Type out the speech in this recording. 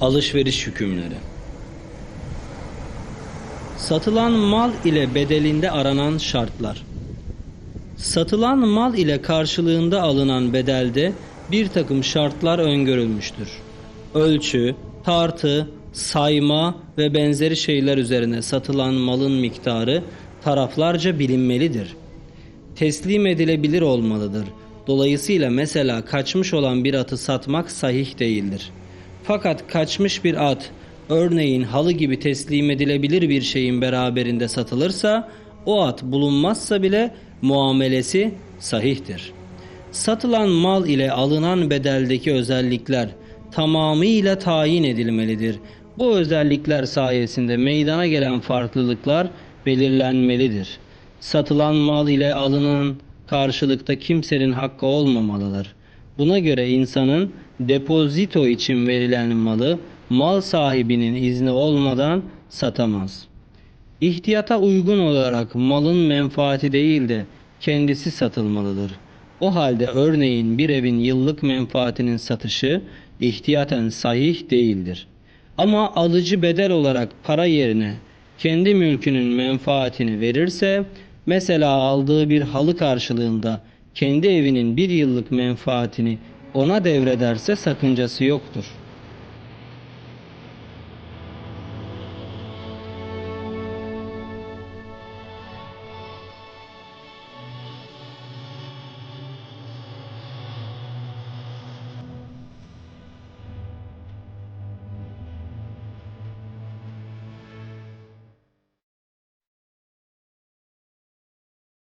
Alışveriş hükümleri Satılan mal ile bedelinde aranan şartlar Satılan mal ile karşılığında alınan bedelde bir takım şartlar öngörülmüştür. Ölçü, tartı, sayma ve benzeri şeyler üzerine satılan malın miktarı taraflarca bilinmelidir. Teslim edilebilir olmalıdır. Dolayısıyla mesela kaçmış olan bir atı satmak sahih değildir. Fakat kaçmış bir at örneğin halı gibi teslim edilebilir bir şeyin beraberinde satılırsa o at bulunmazsa bile muamelesi sahihtir. Satılan mal ile alınan bedeldeki özellikler tamamıyla tayin edilmelidir. Bu özellikler sayesinde meydana gelen farklılıklar belirlenmelidir. Satılan mal ile alınan karşılıkta kimsenin hakkı olmamalıdır. Buna göre insanın depozito için verilen malı mal sahibinin izni olmadan satamaz. İhtiyata uygun olarak malın menfaati değil de kendisi satılmalıdır. O halde örneğin bir evin yıllık menfaatinin satışı ihtiyaten sahih değildir. Ama alıcı bedel olarak para yerine kendi mülkünün menfaatini verirse mesela aldığı bir halı karşılığında kendi evinin bir yıllık menfaatini ona devrederse sakıncası yoktur.